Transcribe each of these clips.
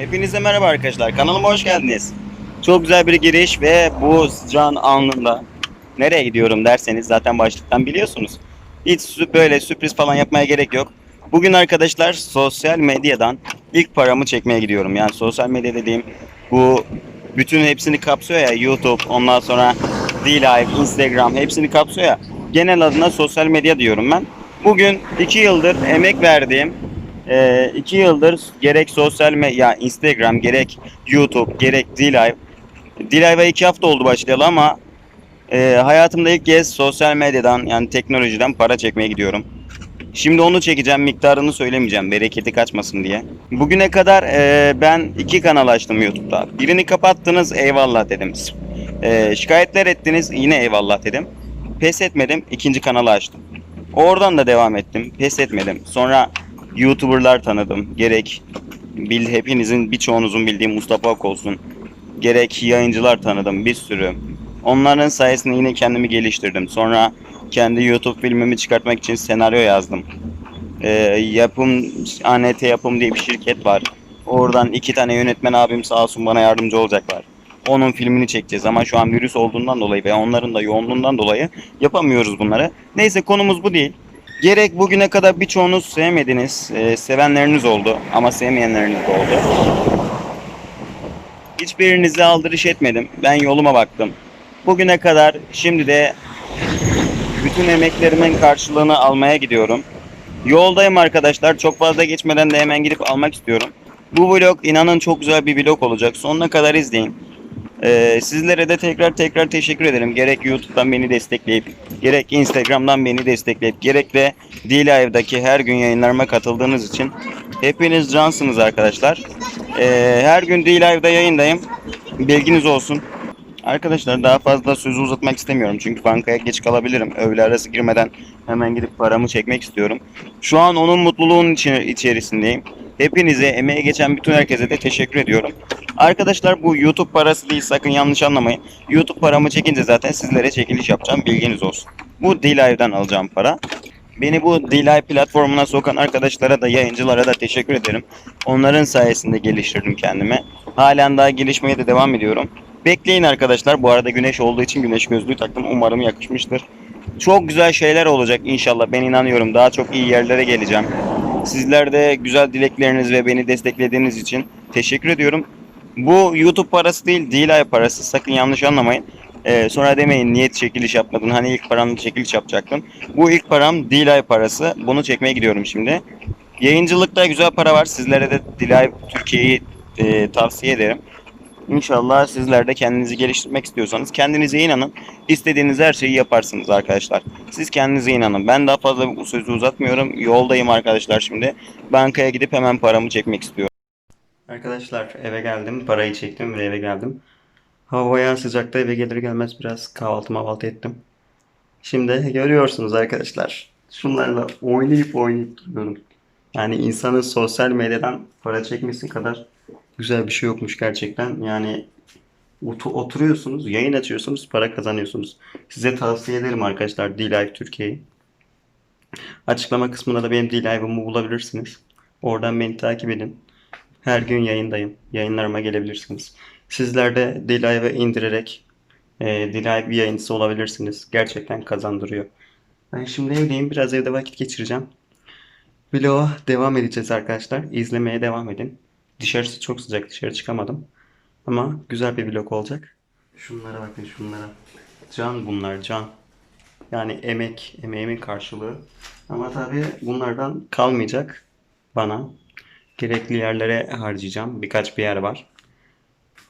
Hepinize merhaba arkadaşlar. Kanalıma hoş geldiniz. Çok güzel bir giriş ve bu can anında nereye gidiyorum derseniz zaten başlıktan biliyorsunuz. Hiç böyle sürpriz falan yapmaya gerek yok. Bugün arkadaşlar sosyal medyadan ilk paramı çekmeye gidiyorum. Yani sosyal medya dediğim bu bütün hepsini kapsıyor ya YouTube, ondan sonra D-Live, Instagram hepsini kapsıyor ya. Genel adına sosyal medya diyorum ben. Bugün iki yıldır emek verdiğim ee, iki yıldır gerek sosyal medya, Instagram, gerek YouTube, gerek D-Live. D-Live'a iki hafta oldu başlayalı ama e, hayatımda ilk kez sosyal medyadan yani teknolojiden para çekmeye gidiyorum. Şimdi onu çekeceğim, miktarını söylemeyeceğim, bereketi kaçmasın diye. Bugüne kadar e, ben iki kanal açtım YouTube'da. Birini kapattınız, eyvallah dedim. E, şikayetler ettiniz, yine eyvallah dedim. Pes etmedim, ikinci kanalı açtım. Oradan da devam ettim, pes etmedim. Sonra YouTuber'lar tanıdım. Gerek bil hepinizin birçoğunuzun bildiği Mustafa Ak olsun. Gerek yayıncılar tanıdım bir sürü. Onların sayesinde yine kendimi geliştirdim. Sonra kendi YouTube filmimi çıkartmak için senaryo yazdım. Ee, yapım ANT Yapım diye bir şirket var. Oradan iki tane yönetmen abim sağ olsun bana yardımcı olacaklar. Onun filmini çekeceğiz ama şu an virüs olduğundan dolayı ve onların da yoğunluğundan dolayı yapamıyoruz bunları. Neyse konumuz bu değil. Gerek bugüne kadar birçoğunuz sevmediniz, e, sevenleriniz oldu ama sevmeyenleriniz de oldu. Hiçbirinize aldırış etmedim. Ben yoluma baktım. Bugüne kadar şimdi de bütün emeklerimin karşılığını almaya gidiyorum. Yoldayım arkadaşlar. Çok fazla geçmeden de hemen gidip almak istiyorum. Bu vlog inanın çok güzel bir vlog olacak. Sonuna kadar izleyin. Ee, sizlere de tekrar tekrar teşekkür ederim. Gerek YouTube'dan beni destekleyip, gerek Instagram'dan beni destekleyip, gerek de D-Live'daki her gün yayınlarıma katıldığınız için hepiniz cansınız arkadaşlar. Ee, her gün D-Live'da yayındayım. Bilginiz olsun. Arkadaşlar daha fazla sözü uzatmak istemiyorum çünkü bankaya geç kalabilirim. Öğle arası girmeden hemen gidip paramı çekmek istiyorum. Şu an onun mutluluğunun içerisindeyim. Hepinize, emeğe geçen bütün herkese de teşekkür ediyorum. Arkadaşlar bu YouTube parası değil sakın yanlış anlamayın. YouTube paramı çekince zaten sizlere çekiliş yapacağım bilginiz olsun. Bu D-Live'den alacağım para. Beni bu D-Live platformuna sokan arkadaşlara da yayıncılara da teşekkür ederim. Onların sayesinde geliştirdim kendimi. Halen daha gelişmeye de devam ediyorum. Bekleyin arkadaşlar. Bu arada güneş olduğu için güneş gözlüğü taktım. Umarım yakışmıştır. Çok güzel şeyler olacak inşallah. Ben inanıyorum. Daha çok iyi yerlere geleceğim. Sizler de güzel dilekleriniz ve beni desteklediğiniz için teşekkür ediyorum. Bu YouTube parası değil, D-Live parası. Sakın yanlış anlamayın. Ee, sonra demeyin niyet çekiliş yapmadın. Hani ilk paramla çekiliş yapacaktın. Bu ilk param D-Live parası. Bunu çekmeye gidiyorum şimdi. Yayıncılıkta güzel para var. Sizlere de D-Live Türkiye'yi e, tavsiye ederim. İnşallah sizler de kendinizi geliştirmek istiyorsanız kendinize inanın. İstediğiniz her şeyi yaparsınız arkadaşlar. Siz kendinize inanın. Ben daha fazla bu sözü uzatmıyorum. Yoldayım arkadaşlar şimdi. Bankaya gidip hemen paramı çekmek istiyorum. Arkadaşlar eve geldim. Parayı çektim ve eve geldim. Havaya sıcakta eve gelir gelmez biraz kahvaltı mahvaltı ettim. Şimdi görüyorsunuz arkadaşlar. Şunlarla oynayıp oynayıp duruyorum. Yani insanın sosyal medyadan para çekmesi kadar güzel bir şey yokmuş gerçekten. Yani otu- oturuyorsunuz, yayın açıyorsunuz, para kazanıyorsunuz. Size tavsiye ederim arkadaşlar D-Live Türkiye'yi. Açıklama kısmında da benim D-Live'ımı bulabilirsiniz. Oradan beni takip edin. Her gün yayındayım. Yayınlarıma gelebilirsiniz. Sizler de D-Live'ı indirerek e, D-Live yayıncısı olabilirsiniz. Gerçekten kazandırıyor. Ben şimdi evdeyim. Biraz evde vakit geçireceğim. Vloga devam edeceğiz arkadaşlar. İzlemeye devam edin. Dışarısı çok sıcak. Dışarı çıkamadım. Ama güzel bir vlog olacak. Şunlara bakın şunlara. Can bunlar can. Yani emek, emeğimin karşılığı. Ama tabii bunlardan kalmayacak bana. Gerekli yerlere harcayacağım. Birkaç bir yer var.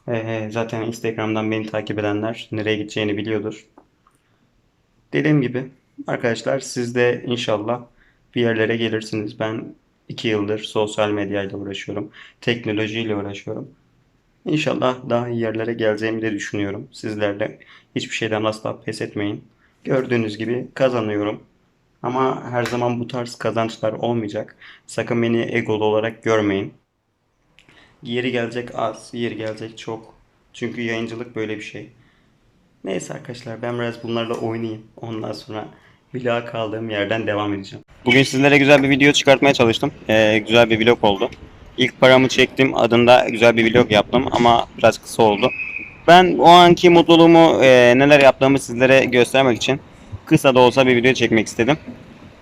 Ee, zaten Instagram'dan beni takip edenler nereye gideceğini biliyordur. Dediğim gibi arkadaşlar siz de inşallah bir yerlere gelirsiniz. Ben iki yıldır sosyal medyayla uğraşıyorum. Teknolojiyle uğraşıyorum. İnşallah daha iyi yerlere geleceğimi de düşünüyorum. Sizler de hiçbir şeyden asla pes etmeyin. Gördüğünüz gibi kazanıyorum. Ama her zaman bu tarz kazançlar olmayacak. Sakın beni egolu olarak görmeyin. Yeri gelecek az, yeri gelecek çok. Çünkü yayıncılık böyle bir şey. Neyse arkadaşlar ben biraz bunlarla oynayayım. Ondan sonra vloga kaldığım yerden devam edeceğim. Bugün sizlere güzel bir video çıkartmaya çalıştım. Ee, güzel bir vlog oldu. İlk paramı çektim adında güzel bir vlog yaptım ama biraz kısa oldu. Ben o anki mutluluğumu e, neler yaptığımı sizlere göstermek için kısa da olsa bir video çekmek istedim.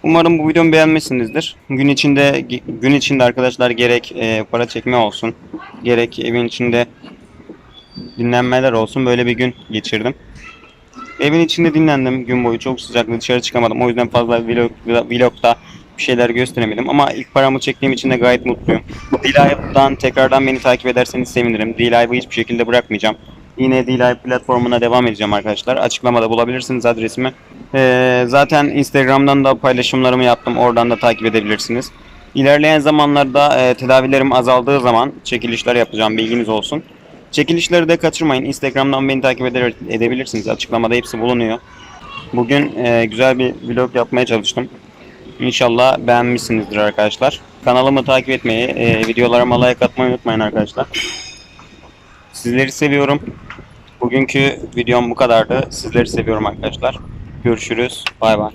Umarım bu videomu beğenmişsinizdir. Gün içinde gün içinde arkadaşlar gerek e, para çekme olsun, gerek evin içinde dinlenmeler olsun böyle bir gün geçirdim. Evin içinde dinlendim gün boyu çok sıcaktı dışarı çıkamadım o yüzden fazla vlog, vlogda bir şeyler gösteremedim ama ilk paramı çektiğim için de gayet mutluyum. D-Live'dan tekrardan beni takip ederseniz sevinirim. D-Live'ı hiçbir şekilde bırakmayacağım. Yine D-Live platformuna devam edeceğim arkadaşlar. Açıklamada bulabilirsiniz adresimi. Ee, zaten Instagram'dan da paylaşımlarımı yaptım. Oradan da takip edebilirsiniz. İlerleyen zamanlarda e, tedavilerim azaldığı zaman çekilişler yapacağım. Bilginiz olsun. Çekilişleri de kaçırmayın. Instagram'dan beni takip ede- edebilirsiniz. Açıklamada hepsi bulunuyor. Bugün e, güzel bir vlog yapmaya çalıştım. İnşallah beğenmişsinizdir arkadaşlar. Kanalımı takip etmeyi, e, videolarıma like atmayı unutmayın arkadaşlar. Sizleri seviyorum. Bugünkü videom bu kadardı. Sizleri seviyorum arkadaşlar. Görüşürüz. Bay bay.